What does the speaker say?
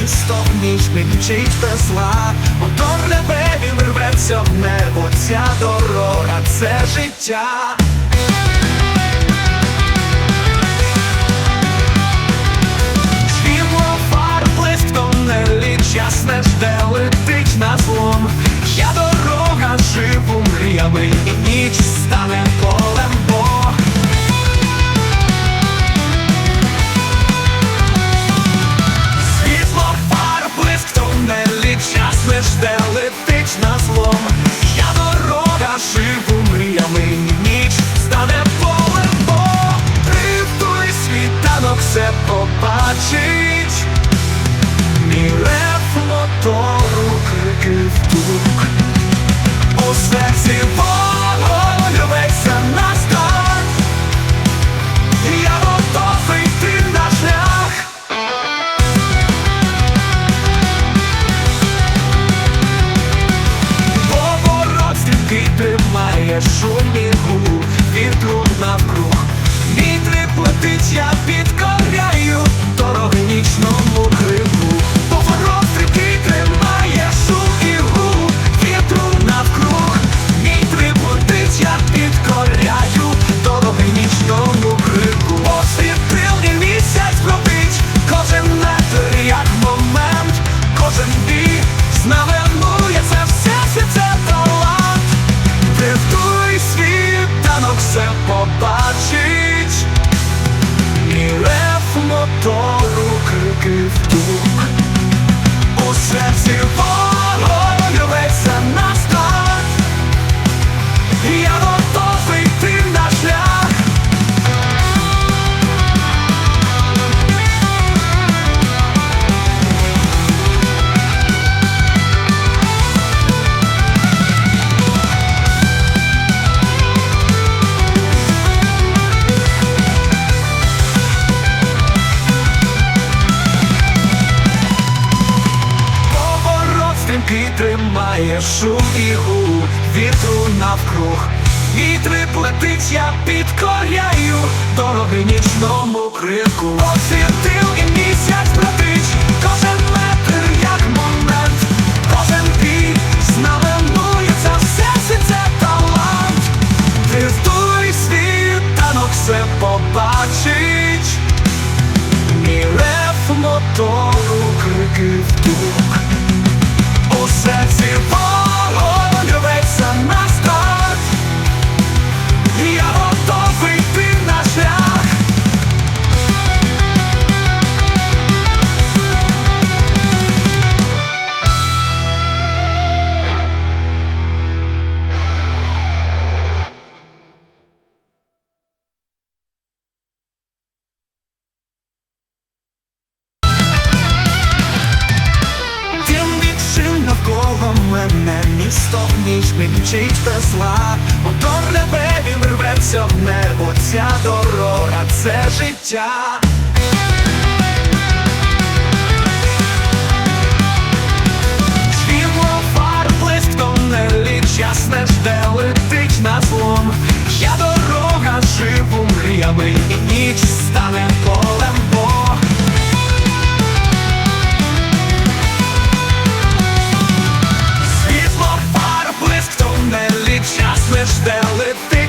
місто в ніч мчить без зла Мотор реве, він рветься в небо, ця дорога, це життя. Побачить. Мій рев мотору крики вдруг У серці вогонь рветься на старт Я готовий йти на шлях. Поворот стрімкий тримає шум і гул Вітру навкруг. Вітри плетить, я знаменує тримає шум і гул Вітру навкруг. Вітри плетить, я підкоряю Дороги нічному крику Освітил і місяць плетить Кожен метр як момент. Кожен бій знаменує це все, це талант. Дрифтуй світанок все побачить. Мій рев мотору крики мене місто в ніч мчить без зла Мотор на він рветься в небо, ця дорога, це життя. Жде, летить